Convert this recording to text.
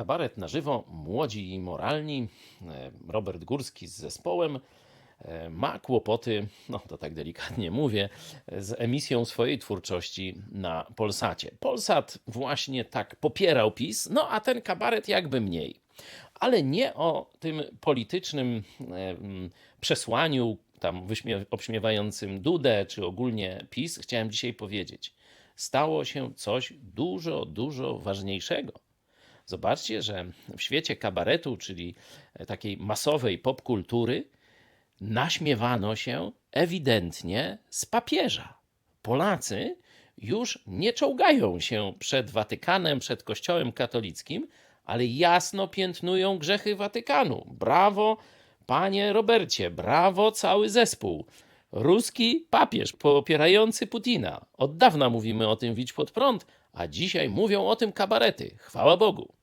Kabaret na żywo, młodzi i moralni. e, Robert Górski z zespołem e, ma kłopoty, no to tak delikatnie mówię, z emisją swojej twórczości na Polsacie. Polsat właśnie tak popierał PiS, no a ten kabaret jakby mniej. Ale nie o tym politycznym e, przesłaniu, tam obśmiewającym Dudę, czy ogólnie PiS, chciałem dzisiaj powiedzieć. Stało się coś dużo, dużo ważniejszego. Zobaczcie, że w świecie kabaretu, czyli takiej masowej popkultury, naśmiewano się ewidentnie z papieża. Polacy już nie czołgają się przed Watykanem, przed Kościołem katolickim, ale jasno piętnują grzechy Watykanu. Brawo, panie Robercie, brawo cały zespół. Ruski papież popierający Putina. Od dawna mówimy o tym Widź pod prąd, a dzisiaj mówią o tym kabarety. Chwała Bogu.